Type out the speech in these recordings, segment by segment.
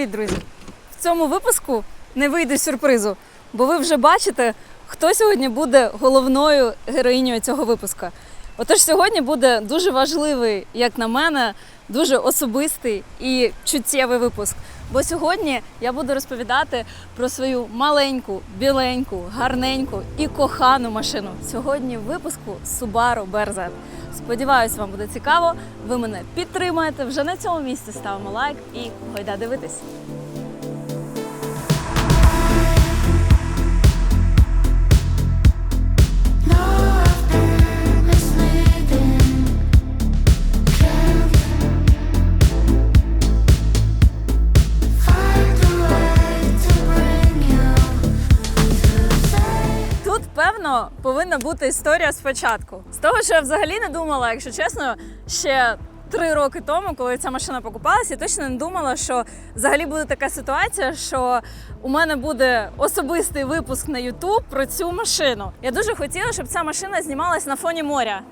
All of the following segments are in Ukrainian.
Привіт, друзі! В цьому випуску не вийде сюрпризу, бо ви вже бачите, хто сьогодні буде головною героїнею цього випуска. Отож, сьогодні буде дуже важливий, як на мене, дуже особистий і чуттєвий випуск. Бо сьогодні я буду розповідати про свою маленьку, біленьку, гарненьку і кохану машину. Сьогодні випуску Subaru BRZ. Сподіваюсь, вам буде цікаво. Ви мене підтримаєте вже на цьому місці. Ставимо лайк і гайда дивитись. Тут, повинна бути історія спочатку. З того, що я взагалі не думала, якщо чесно, ще три роки тому, коли ця машина покупалася, я точно не думала, що взагалі буде така ситуація, що у мене буде особистий випуск на YouTube про цю машину. Я дуже хотіла, щоб ця машина знімалась на фоні моря.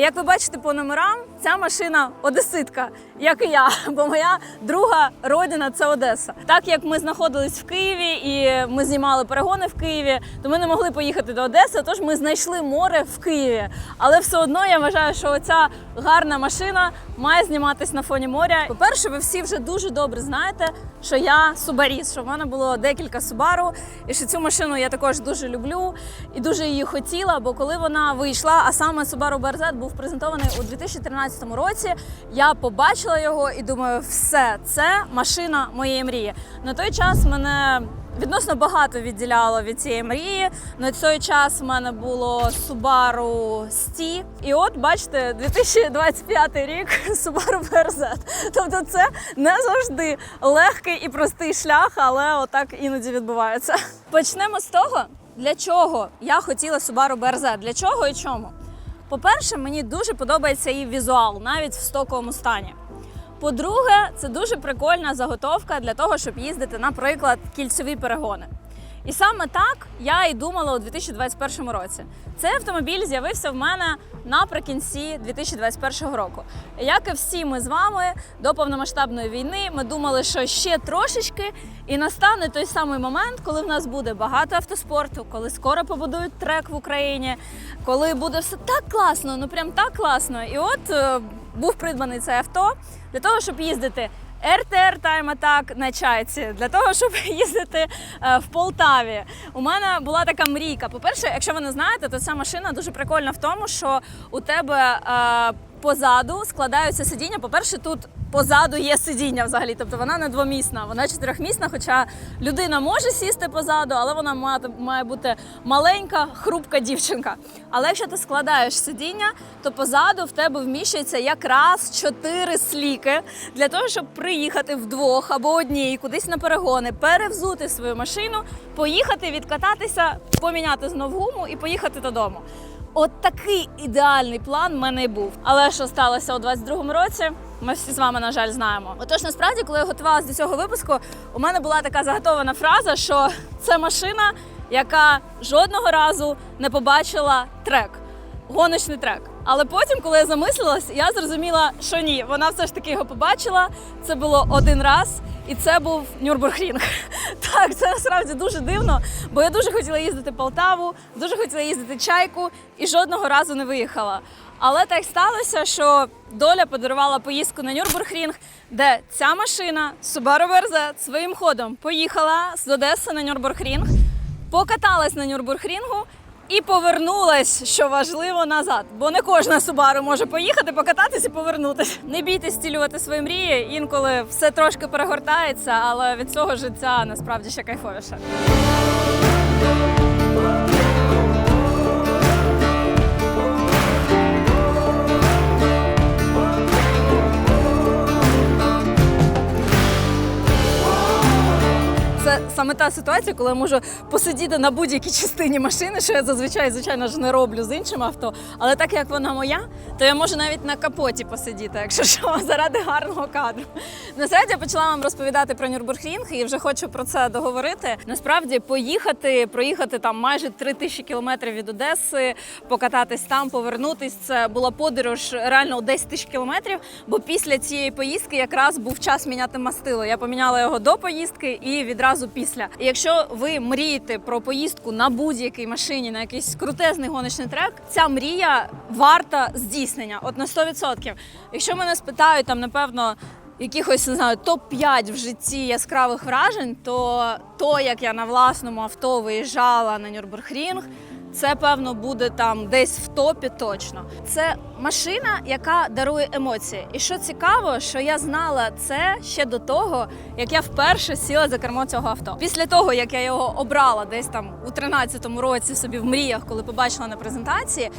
Як ви бачите по номерам, ця машина одеситка, як і я, бо моя друга родина це Одеса. Так як ми знаходились в Києві і ми знімали перегони в Києві, то ми не могли поїхати до Одеси. Тож ми знайшли море в Києві. Але все одно я вважаю, що оця гарна машина має зніматись на фоні моря. По-перше, ви всі вже дуже добре знаєте, що я субаріст, що в мене було декілька Subaru, і що цю машину я також дуже люблю і дуже її хотіла. Бо коли вона вийшла, а саме Subaru BRZ був презентований у 2013 році, я побачила його і думаю, все це машина моєї мрії. На той час мене. Відносно багато відділяло від цієї мрії. На той час в мене було Subaru ST. І от бачите, 2025 рік Subaru BRZ. Тобто це не завжди легкий і простий шлях, але отак іноді відбувається. Почнемо з того, для чого я хотіла Subaru BRZ. Для чого і чому? По-перше, мені дуже подобається її візуал, навіть в стоковому стані. По-друге, це дуже прикольна заготовка для того, щоб їздити, наприклад, кільцеві перегони. І саме так я і думала у 2021 році. Цей автомобіль з'явився в мене наприкінці 2021 року. Як і всі ми з вами до повномасштабної війни, ми думали, що ще трошечки, і настане той самий момент, коли в нас буде багато автоспорту, коли скоро побудують трек в Україні, коли буде все так класно, ну прям так класно. І от е, був придбаний це авто для того, щоб їздити. РТР Time Attack на чайці для того, щоб їздити е, в Полтаві. У мене була така мрійка. По-перше, якщо ви не знаєте, то ця машина дуже прикольна в тому, що у тебе е, позаду складаються сидіння. По-перше, тут позаду є сидіння взагалі, тобто вона не двомісна, вона чотирьохмісна. Хоча людина може сісти позаду, але вона має, має бути маленька, хрупка дівчинка. Але якщо ти складаєш сидіння, то позаду в тебе вміщується якраз чотири сліки для того, щоб приїхати вдвох або одній кудись на перегони, перевзути свою машину, поїхати, відкататися, поміняти знову гуму і поїхати додому. От такий ідеальний план в мене і був. Але що сталося у 22-му році? Ми всі з вами, на жаль, знаємо. Отож, насправді, коли я готувалася до цього випуску, у мене була така заготована фраза, що це машина, яка жодного разу не побачила трек, гоночний трек. Але потім, коли я замислилась, я зрозуміла, що ні, вона все ж таки його побачила. Це було один раз, і це був Нюрбургрінг. Так, це насправді дуже дивно, бо я дуже хотіла їздити Полтаву, дуже хотіла їздити чайку і жодного разу не виїхала. Але так сталося, що доля подарувала поїздку на Нюрбургрінг, де ця машина Subaru BRZ своїм ходом поїхала з Одеси на Нюрбургрінг, покаталась на Нюрбургрінгу і повернулась, що важливо, назад. Бо не кожна Субару може поїхати, покататись і повернутися. Не бійтесь стілювати свої мрії. Інколи все трошки перегортається, але від цього життя насправді ще кайфовіше. Саме та ситуація, коли я можу посидіти на будь-якій частині машини, що я зазвичай, звичайно ж, не роблю з іншим авто. Але так як вона моя, то я можу навіть на капоті посидіти, якщо що, заради гарного кадру. Насправді я почала вам розповідати про Нюрбургрінг і вже хочу про це договорити. Насправді поїхати, проїхати там майже 3 тисячі кілометрів від Одеси, покататись там, повернутись. Це була подорож реально у 10 тисяч кілометрів. Бо після цієї поїздки якраз був час міняти мастило. Я поміняла його до поїздки і відразу після. І якщо ви мрієте про поїздку на будь-якій машині, на якийсь крутезний гоночний трек, ця мрія варта здійснення. От на 100%. Якщо мене спитають, там напевно. Якихось не знаю топ-5 в житті яскравих вражень, то то, як я на власному авто виїжджала на Нюрбургрінг, це певно буде там десь в топі точно. Це машина, яка дарує емоції. І що цікаво, що я знала це ще до того, як я вперше сіла за кермо цього авто. Після того, як я його обрала десь там у 13-му році собі в мріях, коли побачила на презентації.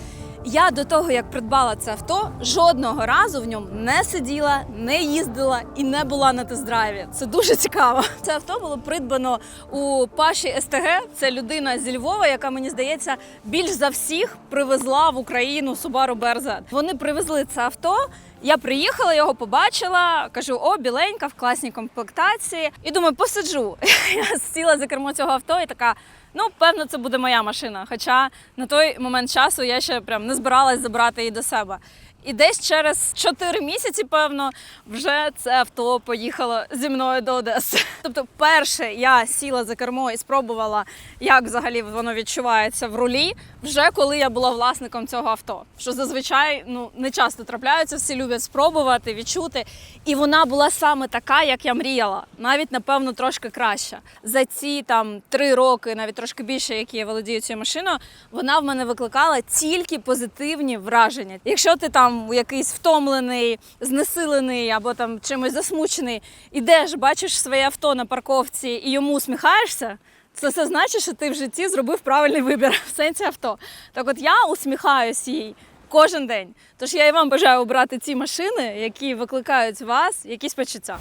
Я до того, як придбала це авто, жодного разу в ньому не сиділа, не їздила і не була на тест-драйві. Це дуже цікаво. Це авто було придбано у Паші СТГ. Це людина зі Львова, яка мені здається більш за всіх привезла в Україну Subaru BRZ. Вони привезли це авто. Я приїхала, його побачила, кажу, о, біленька в класній комплектації. І думаю, посиджу. Я сіла за кермо цього авто і така. Ну, певно, це буде моя машина. Хоча на той момент часу я ще прям не збиралась забрати її до себе. І десь через 4 місяці, певно, вже це авто поїхало зі мною до Одеси. Тобто, перше я сіла за кермо і спробувала, як взагалі воно відчувається в рулі, вже коли я була власником цього авто. Що зазвичай ну не часто трапляються, всі люблять спробувати, відчути. І вона була саме така, як я мріяла, навіть напевно трошки краща. За ці там три роки, навіть трошки більше, які я володію цією машиною, вона в мене викликала тільки позитивні враження. Якщо ти там якийсь втомлений, знесилений або там чимось засмучений, ідеш, бачиш своє авто на парковці і йому усміхаєшся. Це все значить, що ти в житті зробив правильний вибір в сенсі авто. Так от я усміхаюсь їй кожен день. Тож я і вам бажаю обрати ці машини, які викликають у вас якісь почуття.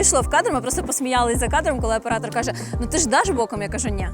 Не в кадр, ми просто посміялись за кадром, коли оператор каже: Ну ти ж даш боком? Я кажу, ні.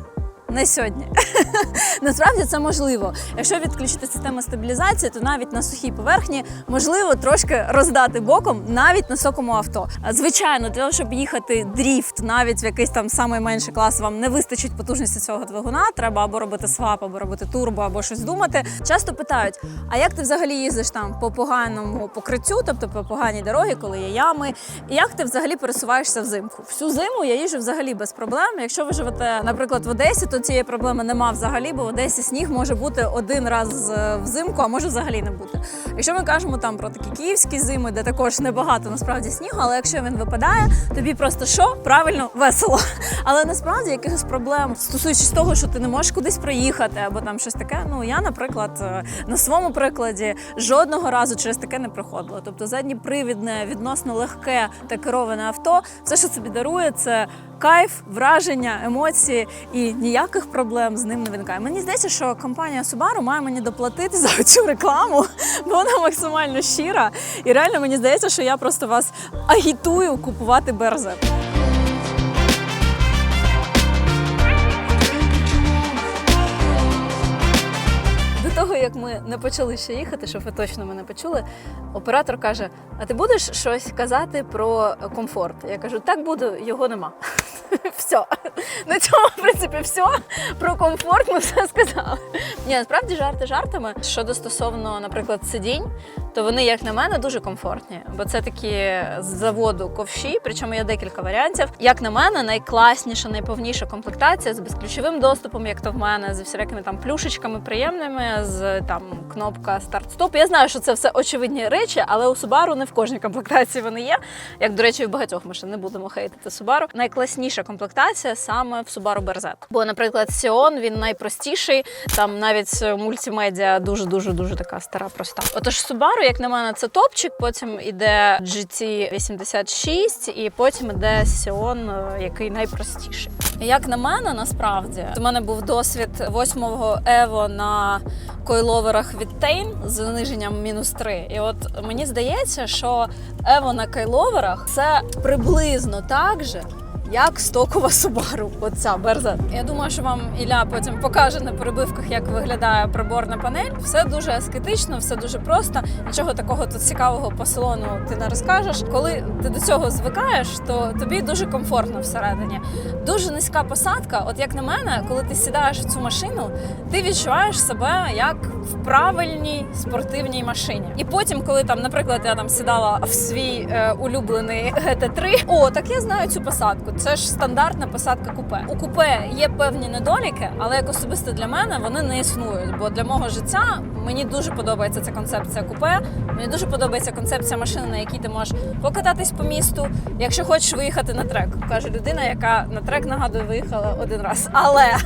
Не сьогодні. Насправді це можливо. Якщо відключити систему стабілізації, то навіть на сухій поверхні можливо трошки роздати боком навіть на сокому авто. Звичайно, для того, щоб їхати дріфт, навіть в якийсь там найменший клас, вам не вистачить потужності цього двигуна. Треба або робити свап, або робити турбо, або щось думати. Часто питають: а як ти взагалі їздиш там по поганому покриттю, тобто по поганій дорогі, коли є ями, і як ти взагалі пересуваєшся взимку? Всю зиму я їжджу взагалі без проблем. Якщо ви живете, наприклад, в Одесі, то цієї проблеми нема взагалі, бо в Одесі сніг може бути один раз е, взимку, а може взагалі не бути. Якщо ми кажемо там про такі київські зими, де також небагато насправді снігу, але якщо він випадає, тобі просто що правильно весело. Але насправді якихось проблем стосуючись того, що ти не можеш кудись проїхати або там щось таке. Ну я, наприклад, е, на своєму прикладі жодного разу через таке не проходила. Тобто задніпривідне, відносно легке та кероване авто, все, що собі дарує, це кайф, враження, емоції і ніяких проблем з ним не виникає. Мені здається, що компанія Subaru має мені доплатити за цю рекламу, бо вона максимально щира. І реально мені здається, що я просто вас агітую купувати БРЗ. Як ми не почали ще їхати, щоб ви точно мене почули, оператор каже: А ти будеш щось казати про комфорт? Я кажу, так буду, його нема. Все. На цьому, в принципі, все. Про комфорт ми все сказали. Ні, насправді жарти жартами. Щодо стосовно, наприклад, сидінь, то вони, як на мене, дуже комфортні, бо це такі з заводу ковші, причому є декілька варіантів. Як на мене, найкласніша, найповніша комплектація з безключовим доступом, як то в мене, з всілякими там плюшечками приємними, з там кнопка старт-стоп. Я знаю, що це все очевидні речі, але у Subaru не в кожній комплектації вони є. Як, до речі, в багатьох машин не будемо хейтити Subaru. Найкласніша комплектація саме в Subaru BRZ. Бо, наприклад, Sion, він найпростіший, там навіть мультимедіа дуже дуже дуже така стара, проста. Отож, Subaru, як на мене, це топчик. Потім іде GT86, і потім іде Sion, е, який найпростіший. Як на мене, насправді, у мене був досвід восьмого Ево на койловерах від Тейн з заниженням мінус 3. І от мені здається, що Ево на койловерах це приблизно так же. Як стокова Subaru, оця берза. Я думаю, що вам Ілля потім покаже на перебивках, як виглядає приборна панель. Все дуже аскетично, все дуже просто. Нічого такого тут цікавого по салону ти не розкажеш. Коли ти до цього звикаєш, то тобі дуже комфортно всередині. Дуже низька посадка. От як на мене, коли ти сідаєш в цю машину, ти відчуваєш себе як в правильній спортивній машині. І потім, коли там, наприклад, я там сідала в свій е, улюблений GT3, о, так я знаю цю посадку. Це ж стандартна посадка купе. У купе є певні недоліки, але як особисто для мене вони не існують. Бо для мого життя мені дуже подобається ця концепція купе. Мені дуже подобається концепція машини, на якій ти можеш покататись по місту, якщо хочеш виїхати на трек. каже людина, яка на трек нагадую виїхала один раз. Але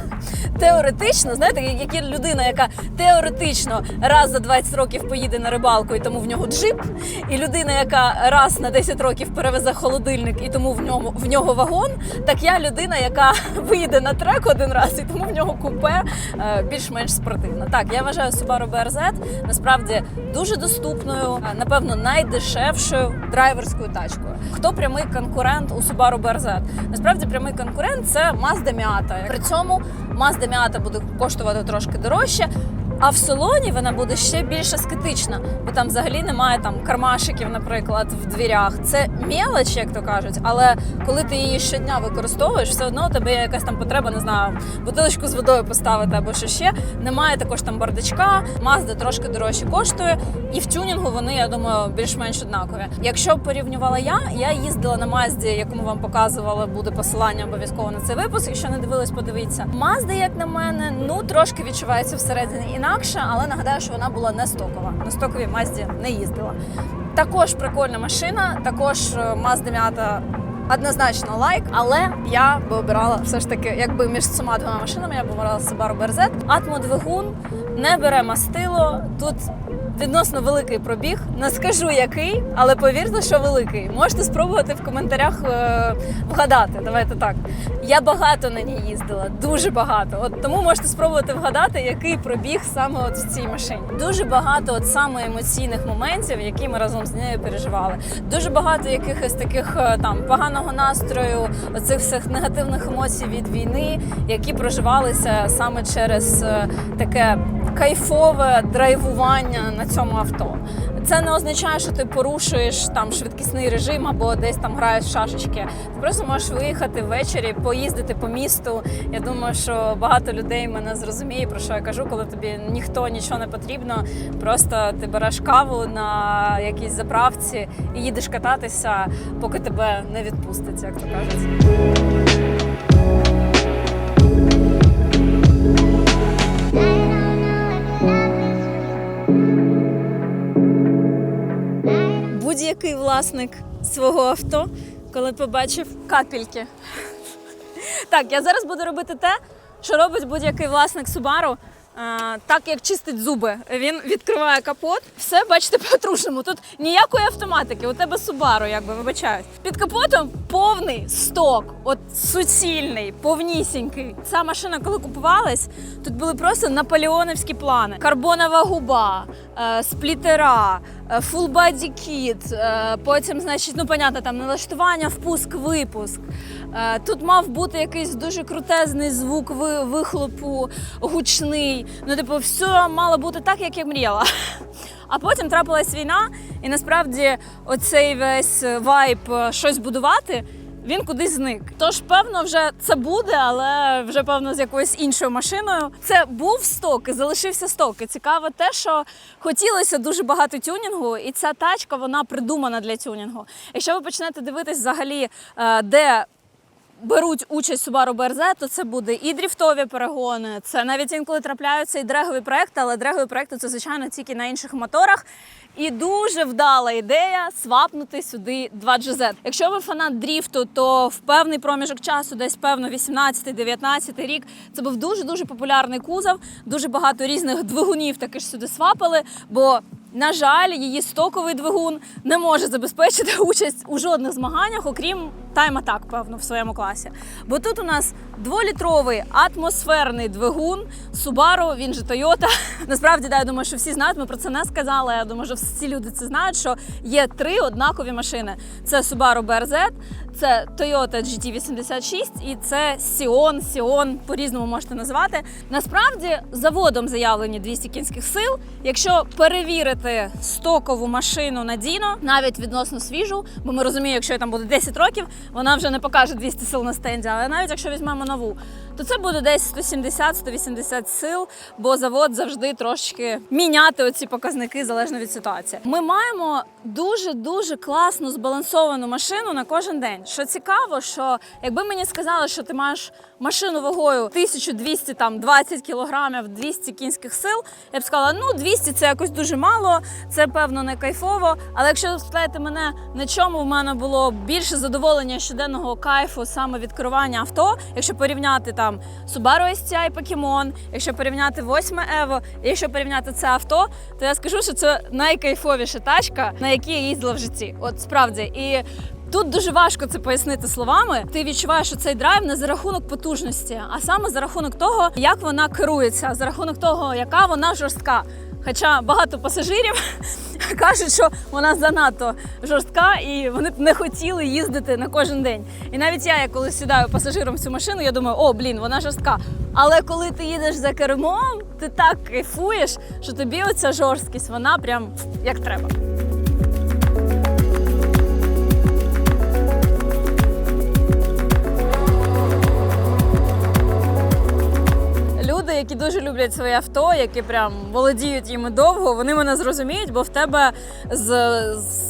теоретично, знаєте, як людина, яка теоретично раз за 20 років поїде на рибалку, і тому в нього джип, і людина, яка раз на 10 років перевезе холодильник, і тому в ньому в нього вагон. Так я людина, яка виїде на трек один раз, і тому в нього купе е, більш-менш спортивна. Так, я вважаю Subaru BRZ насправді дуже доступною, е, напевно, найдешевшою драйверською тачкою. Хто прямий конкурент у Subaru BRZ? Насправді прямий конкурент це Mazda Miata. При цьому Mazda Miata буде коштувати трошки дорожче. А в салоні вона буде ще більш аскетична, бо там взагалі немає там кармашиків, наприклад, в двірях. Це мелоч, як то кажуть, але коли ти її щодня використовуєш, все одно у тебе є якась там потреба, не знаю, бутилочку з водою поставити або що ще. Немає також там бардачка, Mazda трошки дорожче коштує, і в тюнінгу вони, я думаю, більш-менш однакові. Якщо порівнювала я, я їздила на Мазді, яку ми вам показували, буде посилання обов'язково на цей випуск. Якщо не дивились, подивіться. Мазда, як на мене, ну трошки відчувається всередині інакше, але нагадаю, що вона була не стокова. На стоковій Мазді не їздила. Також прикольна машина, також е, Mazda Miata Однозначно лайк, але я би обирала все ж таки, якби між цими двома машинами я б обирала Subaru BRZ. Атмодвигун не бере мастило. Тут відносно великий пробіг. Не скажу який, але повірте, що великий. Можете спробувати в коментарях е, вгадати. Давайте так. Я багато на ній їздила, дуже багато. От тому можете спробувати вгадати, який пробіг саме от в цій машині. Дуже багато от саме емоційних моментів, які ми разом з нею переживали. Дуже багато якихось таких е, там поганого настрою, оцих всіх негативних емоцій від війни, які проживалися саме через е, таке кайфове драйвування на цьому авто. Це не означає, що ти порушуєш там швидкісний режим або десь там граєш шашечки. Ти просто можеш виїхати ввечері, поїздити по місту. Я думаю, що багато людей мене зрозуміє, про що я кажу, коли тобі ніхто нічого не потрібно. Просто ти береш каву на якійсь заправці і їдеш кататися, поки тебе не відпустить, як то кажуть. Будь-який власник свого авто, коли побачив капельки. Так, я зараз буду робити те, що робить будь-який власник Subaru. Так як чистить зуби, він відкриває капот. Все, бачите, по-трушному. Тут ніякої автоматики, у тебе Subaru, якби вибачають. Під капотом повний сток, от суцільний, повнісінький. Ця машина, коли купувалась, тут були просто наполеонівські плани: карбонова губа, е, сплітера, е, body kit, е, потім, значить, ну понятно, там налаштування, впуск, випуск. Е, Тут мав бути якийсь дуже крутезний звук ви- вихлопу, гучний. Ну, типу, все мало бути так, як я мріяла. А потім трапилась війна, і насправді оцей весь вайб е, щось будувати. Він кудись зник. Тож, певно, вже це буде, але вже певно з якоюсь іншою машиною. Це був сток і залишився сток. І цікаво те, що хотілося дуже багато тюнінгу, і ця тачка вона придумана для тюнінгу. Якщо ви почнете дивитись взагалі, е, де беруть участь Subaru BRZ, то це буде і дріфтові перегони, це навіть інколи трапляються і дрегові проекти, але дрегові проекти це звичайно тільки на інших моторах. І дуже вдала ідея свапнути сюди 2GZ. Якщо ви фанат дріфту, то в певний проміжок часу, десь певно 18-19 рік, це був дуже дуже популярний кузов. Дуже багато різних двигунів таки ж сюди свапали. Бо на жаль, її стоковий двигун не може забезпечити участь у жодних змаганнях, окрім Attack, певно, в своєму класі. Бо тут у нас дволітровий атмосферний двигун Subaru, він же Toyota. Насправді, да, я думаю, що всі знають, ми про це не сказали. Я думаю, що всі люди це знають, що є три однакові машини: це Subaru BRZ, це Toyota GT86 і це Sion, Sion, по-різному можете назвати. Насправді заводом заявлені 200 кінських сил. Якщо перевірити стокову машину надійно, навіть відносно свіжу, бо ми розуміємо, якщо там буде 10 років, вона вже не покаже 200 сил на стенді. Але навіть якщо візьмемо нову, то це буде десь 170-180 сил, бо завод завжди трошки міняти оці показники залежно від ситуації. Ми маємо дуже дуже класну збалансовану машину на кожен день. Що цікаво, що якби мені сказали, що ти маєш машину вагою 1200 там 20 кілограмів, 200 кінських сил, я б сказала, ну 200 це якось дуже мало, це певно не кайфово. Але якщо спитаєте мене, на чому в мене було більше задоволення щоденного кайфу саме від керування авто, якщо порівняти там Subaru STI Pokemon, якщо порівняти 8 Evo, якщо порівняти це авто, то я скажу, що це найкайфовіша тачка, на якій я їздила в житті. От справді і. Тут дуже важко це пояснити словами. Ти відчуваєш що цей драйв не за рахунок потужності, а саме за рахунок того, як вона керується, за рахунок того, яка вона жорстка. Хоча багато пасажирів кажуть, що вона занадто жорстка, і вони б не хотіли їздити на кожен день. І навіть я, коли сідаю пасажиром цю машину, я думаю, о, блін, вона жорстка. Але коли ти їдеш за кермом, ти так кайфуєш, що тобі оця жорсткість, вона прям як треба. Які дуже люблять своє авто, які прям володіють їм довго, вони мене зрозуміють, бо в тебе з,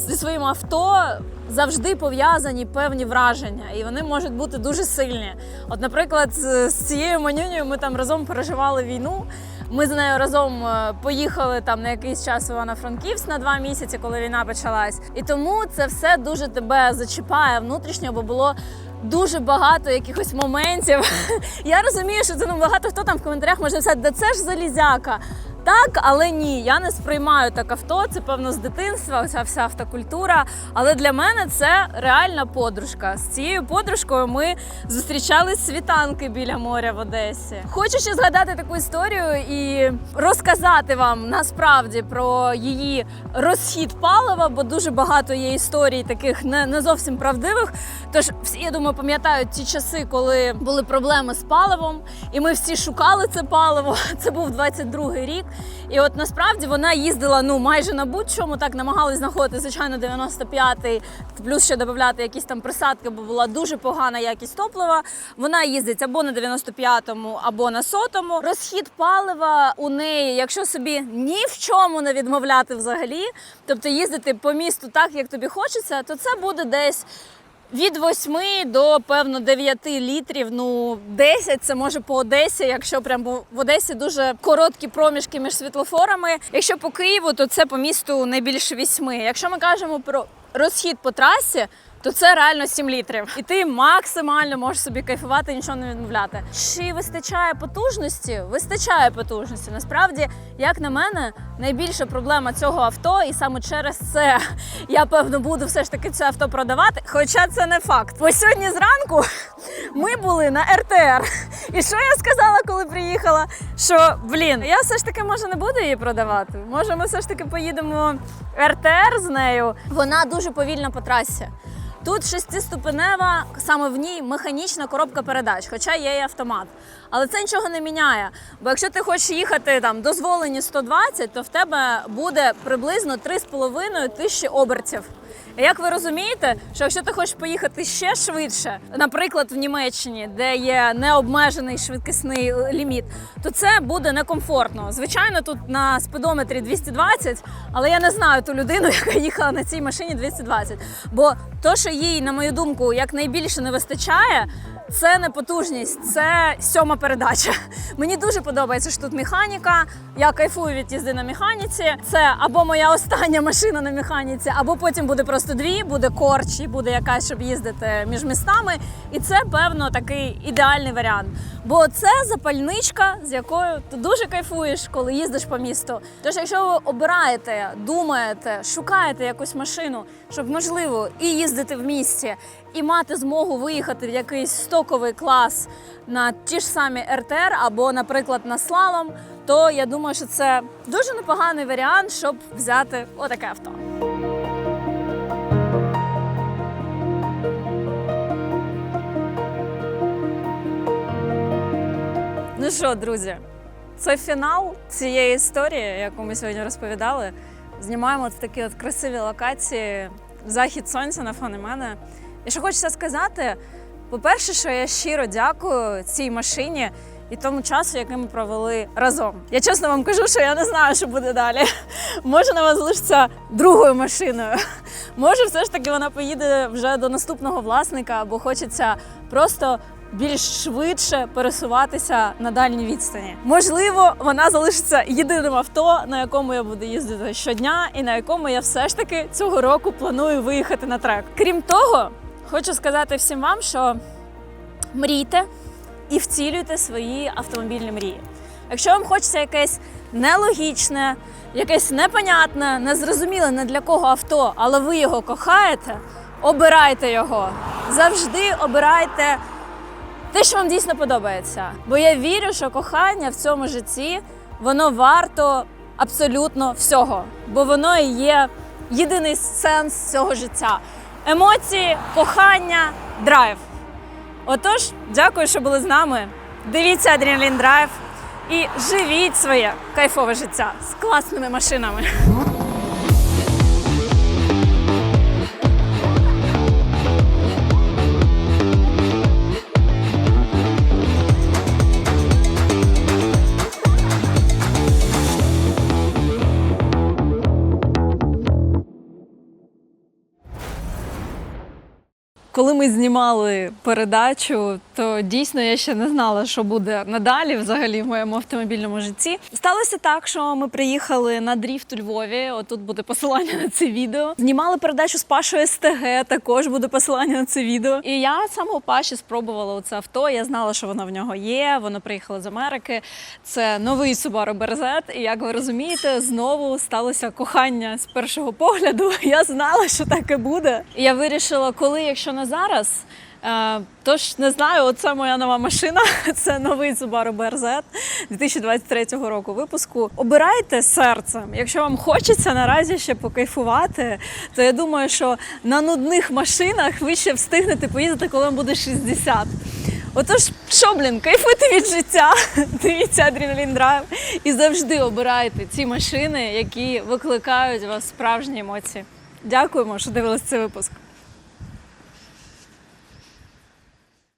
зі своїм авто завжди пов'язані певні враження, і вони можуть бути дуже сильні. От, наприклад, з, цією манюнею ми там разом переживали війну. Ми з нею разом е, поїхали там на якийсь час в Івано-Франківськ на два місяці, коли війна почалась. І тому це все дуже тебе зачіпає внутрішньо, бо було дуже багато якихось моментів. Я розумію, що це ну багато хто там в коментарях може писати, да це ж залізяка. Так, але ні, я не сприймаю так авто. Це певно з дитинства, ця вся автокультура. Але для мене це реальна подружка. З цією подружкою ми зустрічали світанки біля моря в Одесі. Хочу ще згадати таку історію і розказати вам насправді про її розхід палива, бо дуже багато є історій таких не, не зовсім правдивих. Тож всі, я думаю, пам'ятають ті часи, коли були проблеми з паливом, і ми всі шукали це паливо. Це був 22-й рік. І от насправді вона їздила ну майже на будь-чому, так намагалась знаходити, звичайно, 95-й, плюс ще додати якісь там присадки, бо була дуже погана якість топлива. Вона їздить або на 95-му, або на 100-му. Розхід палива у неї, якщо собі ні в чому не відмовляти взагалі, тобто їздити по місту так, як тобі хочеться, то це буде десь. Від 8 до певно 9 літрів. Ну 10 це може по Одесі, якщо прям бо в Одесі дуже короткі проміжки між світлофорами. Якщо по Києву, то це по місту не більше 8. Якщо ми кажемо про розхід по трасі. То це реально 7 літрів, і ти максимально можеш собі кайфувати, нічого не відмовляти. Чи вистачає потужності? Вистачає потужності. Насправді, як на мене, найбільша проблема цього авто, і саме через це я певно буду все ж таки це авто продавати. Хоча це не факт. Бо сьогодні зранку ми були на РТР. І що я сказала, коли приїхала? Що блін, я все ж таки може не буду її продавати. Може, ми все ж таки поїдемо РТР з нею. Вона дуже повільна по трасі. Тут шестиступенева, саме в ній механічна коробка передач, хоча є і автомат. Але це нічого не міняє. Бо якщо ти хочеш їхати там дозволені 120, то в тебе буде приблизно 3,5 тисячі обертів. Як ви розумієте, що якщо ти хочеш поїхати ще швидше, наприклад, в Німеччині, де є необмежений швидкісний ліміт, то це буде некомфортно. Звичайно, тут на спидометрі 220, але я не знаю ту людину, яка їхала на цій машині 220. Бо то, що їй, на мою думку, як найбільше не вистачає. Це не потужність, це сьома передача. Мені дуже подобається, що тут механіка. Я кайфую від їзди на механіці. Це або моя остання машина на механіці, або потім буде просто дві, буде корч і буде якась, щоб їздити між містами. І це, певно, такий ідеальний варіант. Бо це запальничка, з якою ти дуже кайфуєш, коли їздиш по місту. Тож, якщо ви обираєте, думаєте, шукаєте якусь машину, щоб можливо і їздити в місті, і мати змогу виїхати в якийсь стоковий клас на ті ж самі РТР або, наприклад, на слалом, то я думаю, що це дуже непоганий варіант, щоб взяти отаке авто. Що, друзі, це фінал цієї історії, яку ми сьогодні розповідали. Знімаємо от такі от красиві локації, захід сонця на фоні мене. І що хочеться сказати, по-перше, що я щиро дякую цій машині і тому часу, який ми провели разом. Я чесно вам кажу, що я не знаю, що буде далі. Може, вона залишиться другою машиною. Може, все ж таки вона поїде вже до наступного власника, або хочеться просто більш швидше пересуватися на дальній відстані. Можливо, вона залишиться єдиним авто, на якому я буду їздити щодня, і на якому я все ж таки цього року планую виїхати на трек. Крім того, хочу сказати всім вам, що мрійте і вцілюйте свої автомобільні мрії. Якщо вам хочеться якесь нелогічне, якесь непонятне, незрозуміле не для кого авто, але ви його кохаєте, обирайте його. Завжди обирайте те, що вам дійсно подобається. Бо я вірю, що кохання в цьому житті воно варто абсолютно всього, бо воно і є єдиний сенс цього життя. Емоції, кохання, драйв. Отож, дякую, що були з нами. Дивіться Адреналін Драйв і живіть своє кайфове життя з класними машинами. Коли ми знімали передачу, то дійсно я ще не знала, що буде надалі взагалі в моєму автомобільному житті. Сталося так, що ми приїхали на дріфт у Львові. Отут буде посилання на це відео. Знімали передачу з Пашою СТГ, також буде посилання на це відео. І я саме у Паші спробувала це авто. Я знала, що воно в нього є. Воно приїхало з Америки. Це новий Subaru BRZ. І як ви розумієте, знову сталося кохання з першого погляду. Я знала, що таке буде. І я вирішила, коли, якщо не зараз. Е, Тож не знаю, оце моя нова машина. Це новий Subaru BRZ 2023 року випуску. Обирайте серцем. Якщо вам хочеться наразі ще покайфувати, то я думаю, що на нудних машинах ви ще встигнете поїздити, коли вам буде 60. Отож, що, блін, кайфуйте від життя, дивіться Адреналін Драйв і завжди обирайте ці машини, які викликають у вас справжні емоції. Дякуємо, що дивились цей випуск.